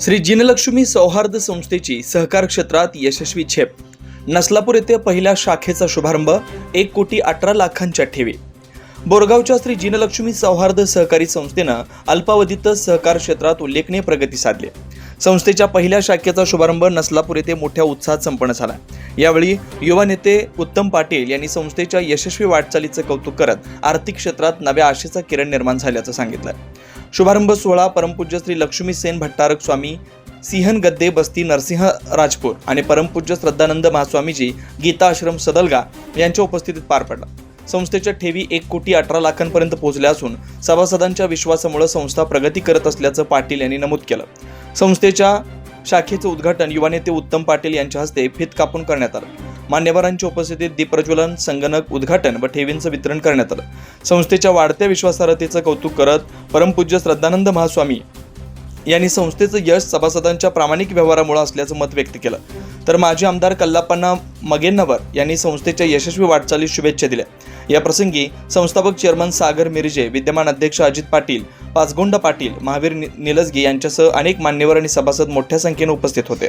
श्री जिनलक्ष्मी सौहार्द संस्थेची सहकार क्षेत्रात यशस्वी छेप. नसलापूर येथे पहिल्या शाखेचा शुभारंभ एक कोटी अठरा लाखांच्या ठेवी. बोरगावच्या श्री जिनलक्ष्मी सौहार्द सहकारी संस्थेनं अल्पावधीतच सहकार क्षेत्रात उल्लेखनीय प्रगती साधली. संस्थेच्या पहिल्या शाखेचा शुभारंभ नसलापूर येथे मोठ्या उत्साहात संपन्न झाला. यावेळी युवा नेते उत्तम पाटील यांनी संस्थेच्या यशस्वी वाटचालीचं कौतुक करत आर्थिक क्षेत्रात नव्या आशेचा किरण निर्माण झाल्याचं सांगितलं. शुभारंभ सोहळा परमपूज्य श्री लक्ष्मी सेन भट्टारक स्वामी सिंहन गद्दे बस्ती नरसिंह राजपूर आणि परमपूज्य श्रद्धानंद महास्वामीजी गीता आश्रम सदलगा यांच्या उपस्थितीत पार पडला. संस्थेच्या ठेवी एक कोटी अठरा लाखांपर्यंत पोहोचल्या असून सभासदांच्या विश्वासामुळे संस्था प्रगती करत असल्याचं पाटील यांनी नमूद केलं. संस्थेच्या शाखेचं उद्घाटन युवा नेते उत्तम पाटील यांच्या हस्ते फित कापून करण्यात आलं. मान्यवरांच्या उपस्थितीत दीपप्रज्वलन संगणक उद्घाटन व ठेवींचं वितरण करण्यात आलं. संस्थेच्या वाढत्या विश्वासार्हतेचं कौतुक करत परमपूज्य श्रद्धानंद महास्वामी यांनी संस्थेचं यश सभासदांच्या प्रामाणिक व्यवहारामुळे असल्याचं मत व्यक्त केलं. तर माजी आमदार कल्लापन्ना मगेन्नवर यांनी संस्थेच्या यशस्वी वाटचालीस शुभेच्छा दिल्या. या प्रसंगी संस्थापक चेअरमन सागर मिरजे विद्यमान अध्यक्ष अजित पाटील पाचगोंडा पाटील महावीर निलजगी यांच्यासह अनेक मान्यवर आणि सभासद मोठ्या संख्येने उपस्थित होते.